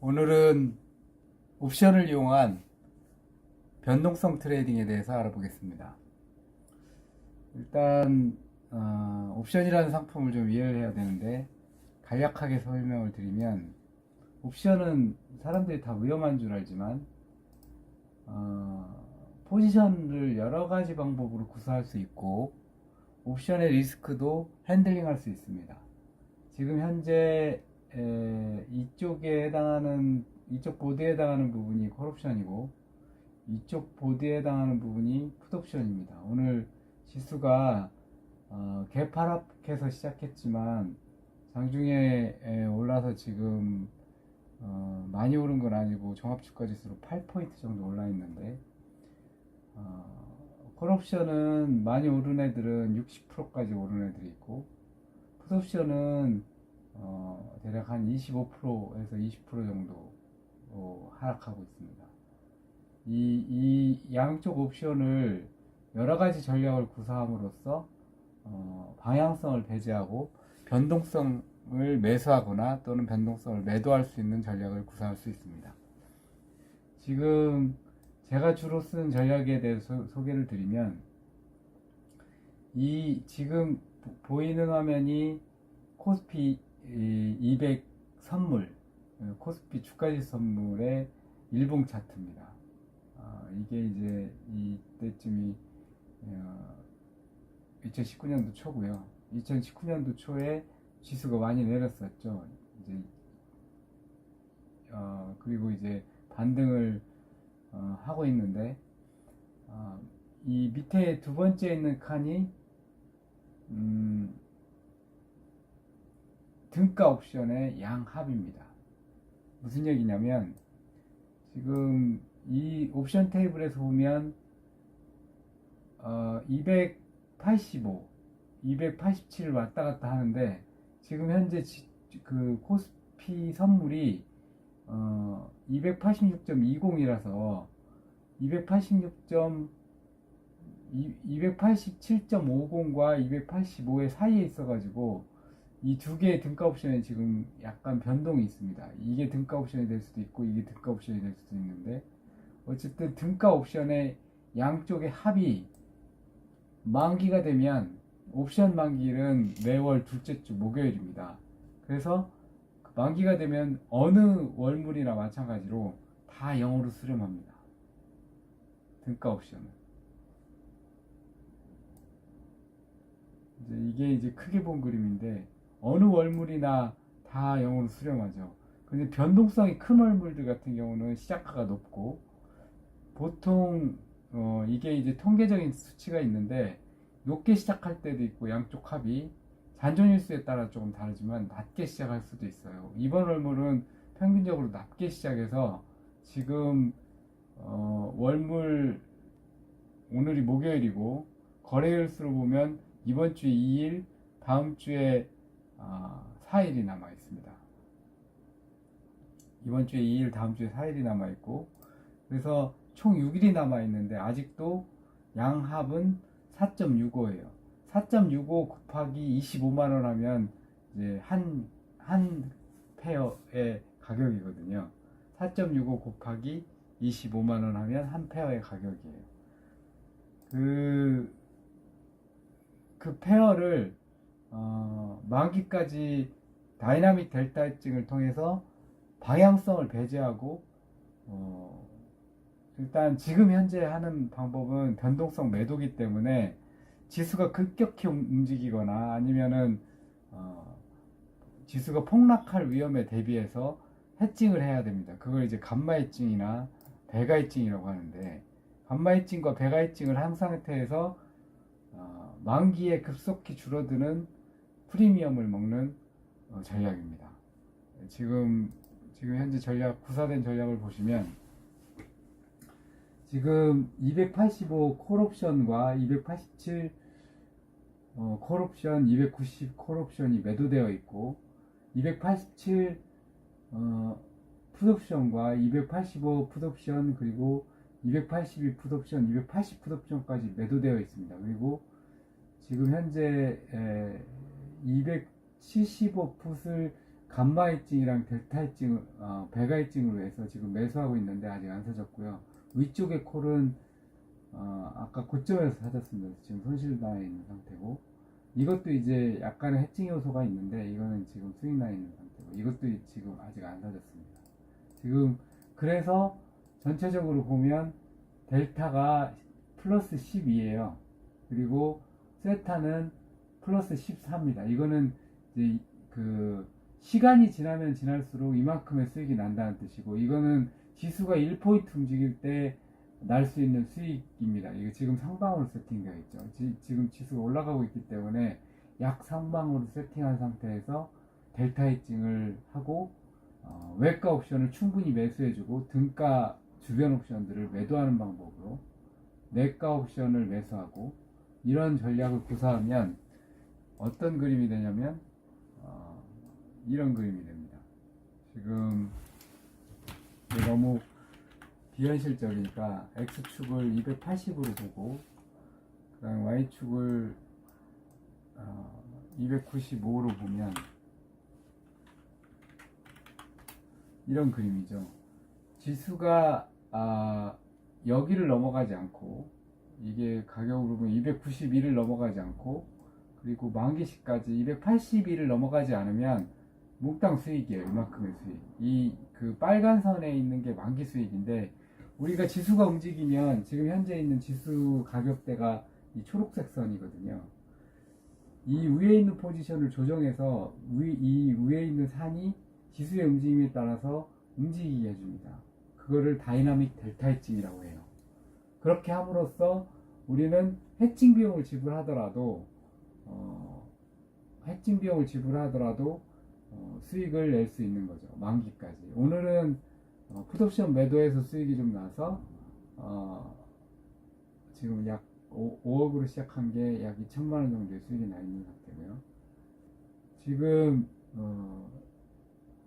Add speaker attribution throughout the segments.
Speaker 1: 오늘은 옵션을 이용한 변동성 트레이딩에 대해서 알아보겠습니다. 일단 어, 옵션이라는 상품을 좀 이해를 해야 되는데 간략하게 설명을 드리면 옵션은 사람들이 다 위험한 줄 알지만 어, 포지션을 여러 가지 방법으로 구사할 수 있고 옵션의 리스크도 핸들링할 수 있습니다. 지금 현재 에, 이쪽에 해당하는 이쪽 보드에 해당하는 부분이 콜옵션이고 이쪽 보드에 해당하는 부분이 풋옵션입니다. 오늘 지수가 어, 개파락해서 시작했지만 장중에 에, 올라서 지금 어, 많이 오른 건 아니고 종합주가 지수로 8포인트 정도 올라 있는데 어, 콜옵션은 많이 오른 애들은 60%까지 오른 애들이 있고 풋옵션은 어, 대략 한 25%에서 20% 정도 어, 하락하고 있습니다. 이, 이 양쪽 옵션을 여러 가지 전략을 구사함으로써 어, 방향성을 배제하고 변동성을 매수하거나 또는 변동성을 매도할 수 있는 전략을 구사할 수 있습니다. 지금 제가 주로 쓰는 전략에 대해서 소개를 드리면 이 지금 보- 보이는 화면이 코스피 200 선물 어, 코스피 주가지 선물의 일봉 차트입니다. 아, 이게 이제 이때쯤이 어, 2019년도 초고요. 2019년도 초에 지수가 많이 내렸었죠. 이제 어, 그리고 이제 반등을 어, 하고 있는데 어, 이 밑에 두 번째 있는 칸이 음, 등가 옵션의 양합입니다. 무슨 얘기냐면 지금 이 옵션 테이블에서 보면 어, 285, 287 왔다 갔다 하는데 지금 현재 지- 그 코스피 선물이 어, 286.20이라서 286. 287.50과 285의 사이에 있어가지고 이 두 개의 등가 옵션에 지금 약간 변동이 있습니다. 이게 등가 옵션이 될 수도 있고 이게 등가 옵션이 될 수도 있는데 어쨌든 등가 옵션의 양쪽의 합이 만기가 되면 옵션 만기일은 매월 둘째 주 목요일입니다. 그래서 그 만기가 되면 어느 월물이나 마찬가지로 다 0으로 수렴합니다. 등가 옵션은. 이제 이게 이제 크게 본 그림인데 어느 월물이나 다 0으로 수렴하죠. 근데 변동성이 큰 월물들 같은 경우는 시작가가 높고 보통 어 이게 이제 통계적인 수치가 있는데 높게 시작할 때도 있고 양쪽 합이 잔존일수에 따라 조금 다르지만 낮게 시작할 수도 있어요. 이번 월물은 평균적으로 낮게 시작해서 지금 어 월물 오늘이 목요일이고 거래일 수로 보면 이번 주에 2일, 다음 주에 아, 4일이 남아 있습니다. 이번 주에 2일, 다음 주에 4일이 남아 있고 그래서 총 6일이 남아 있는데 아직도 양합은 4.65예요. 4.65 곱하기 25만 원 하면 이제 한, 한 페어의 가격이거든요. 4.65 곱하기 25만 원 하면 한 페어의 가격이에요. 그, 그 페어를 어, 만기까지 다이나믹 델타 해칭을 통해서 방향성을 배제하고 어, 일단 지금 현재 하는 방법은 변동성 매도기 때문에 지수가 급격히 움- 움직이거나 아니면은 어, 지수가 폭락할 위험에 대비해서 해칭을 해야 됩니다. 그걸 이제 감마 해칭이나 배가 해칭이라고 하는데 감마 해칭과 배가 해칭을 한 상태에서 어, 만기에 급속히 줄어드는 프리미엄을 먹는 어, 전략입니다. 지금 지금 현재 전략 구사된 전략을 보시면 지금 285 콜옵션과 287 어, 콜옵션, 290 콜옵션이 매도되어 있고 287 어, 풋옵션과 285 풋옵션 그리고 282 풋옵션, 280 풋옵션까지 매도되어 있습니다. 그리고 지금 현재 275풋을 감마 해칭이랑 델타 해칭, 어, 베가 해칭으로 해서 지금 매수하고 있는데 아직 안 사졌고요. 위쪽의 콜은 어, 아까 고점에서 사졌습니다. 지금 손실 나 있는 상태고 이것도 이제 약간의 해칭 요소가 있는데 이거는 지금 나 있는 상태고 이것도 지금 아직 안 사졌습니다. 지금 그래서 전체적으로 보면 델타가 플러스 12예요. 그리고 세타는 플러스 14입니다. 이거는 이제 그 시간이 지나면 지날수록 이만큼의 수익이 난다는 뜻이고 이거는 지수가 1포인트 움직일 때 날 수 있는 수익입니다. 이거 지금 상방으로 세팅되어 있죠. 지, 지금 지수가 올라가고 있기 때문에 약 상방으로 세팅한 상태에서 델타 해칭을 하고 어, 외가 옵션을 충분히 매수해주고 등가 주변 옵션들을 매도하는 방법으로 내가 옵션을 매수하고 이런 전략을 구사하면 어떤 그림이 되냐면 어, 이런 그림이 됩니다. 지금 너무 비현실적이니까 X축을 280으로 보고 그 다음에 Y축을 어, 295로 보면 이런 그림이죠. 지수가 아, 여기를 넘어가지 않고 이게 가격으로 보면 291을 넘어가지 않고 그리고 만기시까지 281을 넘어가지 않으면 몽땅 수익이에요. 이만큼의 수익. 이 그 빨간 선에 있는 게 만기 수익인데 우리가 지수가 움직이면 지금 현재 있는 지수 가격대가 이 초록색 선이거든요. 이 위에 있는 포지션을 조정해서 위, 이 위에 있는 산이 지수의 움직임에 따라서 움직이게 해줍니다. 그거를 다이나믹 델타 해칭이라고 해요. 그렇게 함으로써 우리는 해칭 비용을 지불하더라도 어, 해칭 비용을 지불하더라도 어, 수익을 낼 수 있는 거죠. 만기까지. 오늘은 어, 풋옵션 매도해서 수익이 좀 나서 어, 지금 약 5, 5억으로 시작한 게 약 2천만 원 정도의 수익이 나 있는 상태고요. 지금 어,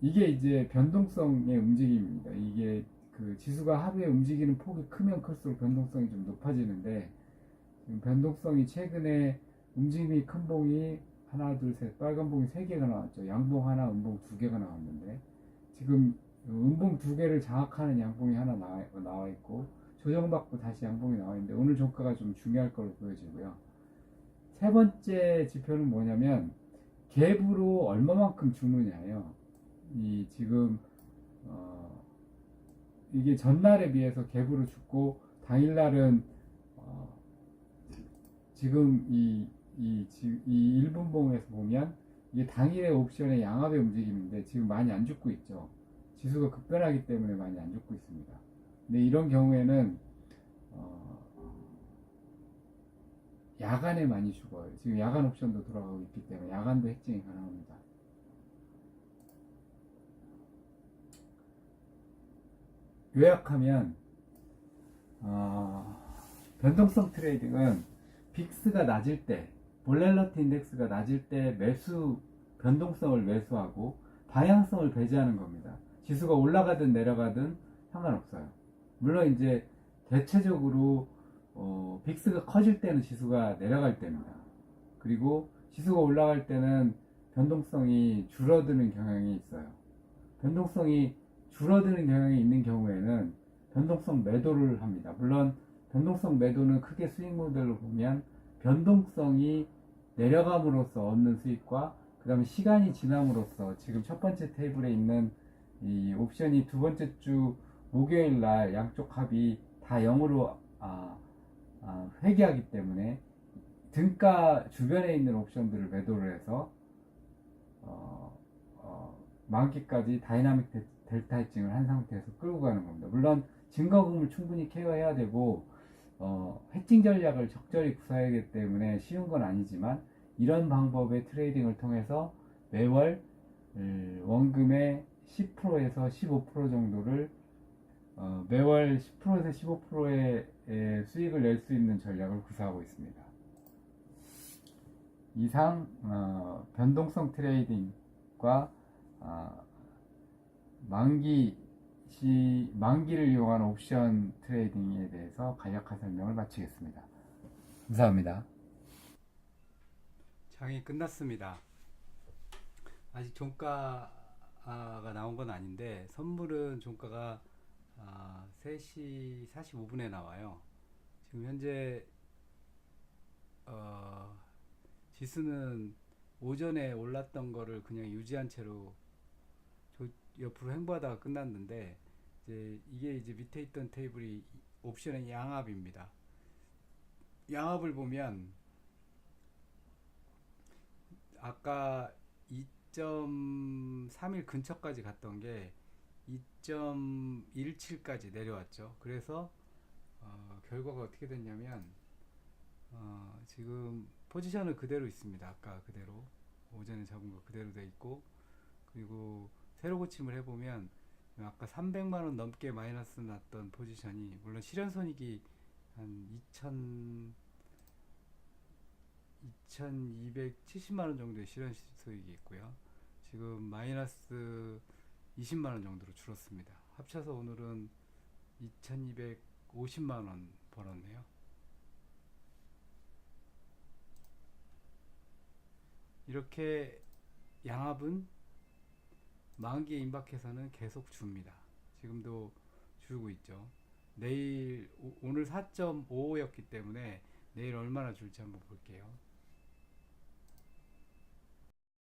Speaker 1: 이게 이제 변동성의 움직임입니다. 이게 그 지수가 하루에 움직이는 폭이 크면 클수록 변동성이 좀 높아지는데 변동성이 최근에 움직임이 큰 봉이 하나 둘 셋 빨간 봉이 세 개가 나왔죠. 양봉 하나, 음봉 두 개가 나왔는데 지금 음봉 두 개를 장악하는 양봉이 하나 나와, 나와 있고 조정받고 다시 양봉이 나와 있는데 오늘 종가가 좀 중요할 걸로 보여지고요. 세 번째 지표는 뭐냐면 갭으로 얼마만큼 주느냐예요. 이 지금 어, 이게 전날에 비해서 갭으로 죽고 당일날은 어, 지금 이, 이, 지- 이 1분 봉에서 보면 이게 당일의 옵션의 양압의 움직임인데 지금 많이 안 죽고 있죠. 지수가 급변하기 때문에 많이 안 죽고 있습니다. 근데 이런 경우에는 어, 야간에 많이 죽어요. 지금 야간 옵션도 돌아가고 있기 때문에 야간도 해칭이 가능합니다. 요약하면 어, 변동성 트레이딩은 빅스가 낮을 때 볼렐러티 인덱스가 낮을 때 매수 변동성을 매수하고 방향성을 배제하는 겁니다. 지수가 올라가든 내려가든 상관없어요. 물론 이제 대체적으로 어, 빅스가 커질 때는 지수가 내려갈 때입니다. 그리고 지수가 올라갈 때는 변동성이 줄어드는 경향이 있어요. 변동성이 줄어드는 경향이 있는 경우에는 변동성 매도를 합니다. 물론 변동성 매도는 크게 수익 모델로 보면 변동성이 내려감으로써 얻는 수익과 그 다음에 시간이 지남으로써 지금 첫 번째 테이블에 있는 이 옵션이 두 번째 주 목요일 날 양쪽 합이 다 0으로 아, 아, 회귀하기 때문에 등가 주변에 있는 옵션들을 매도를 해서 어, 어, 만기까지 다이나믹 델- 델타 해칭을 한 상태에서 끌고 가는 겁니다. 물론 증거금을 충분히 케어해야 되고 어, 해칭 전략을 적절히 구사해야 하기 때문에 쉬운 건 아니지만 이런 방법의 트레이딩을 통해서 매월 음, 원금의 10%에서 15% 정도를 어, 매월 10%에서 15%의 의 수익을 낼 수 있는 전략을 구사하고 있습니다. 이상 어, 변동성 트레이딩과 어, 만기 시 만기를 이용한 옵션 트레이딩에 대해서 간략한 설명을 마치겠습니다. 감사합니다. 장이 끝났습니다. 아직 종가 종가가 나온 건 아닌데 선물은 종가가 아, 3시 45분에 나와요. 지금 현재 어, 지수는 오전에 올랐던 거를 그냥 유지한 채로 조- 옆으로 횡보하다가 끝났는데 이제 이게 이제 밑에 있던 테이블이 옵션의 양압입니다. 양압을 보면 아까 2.31 근처까지 갔던 게 2.17까지 내려왔죠. 그래서 어, 결과가 어떻게 됐냐면 어, 지금 포지션은 그대로 있습니다. 아까 그대로 오전에 잡은 거 그대로 돼 있고 그리고 새로 고침을 해보면 아까 300만 원 넘게 마이너스 났던 포지션이 물론 실현 손익이 한2,000 2,270만 원 정도의 실현 수익이 있고요. 지금 마이너스 20만 원 정도로 줄었습니다. 합쳐서 오늘은 2,250만 원 벌었네요. 이렇게 양압은 만기에 임박해서는 계속 줍니다. 지금도 주고 있죠. 내일 오- 오늘 4.55였기 때문에 내일 얼마나 줄지 한번 볼게요.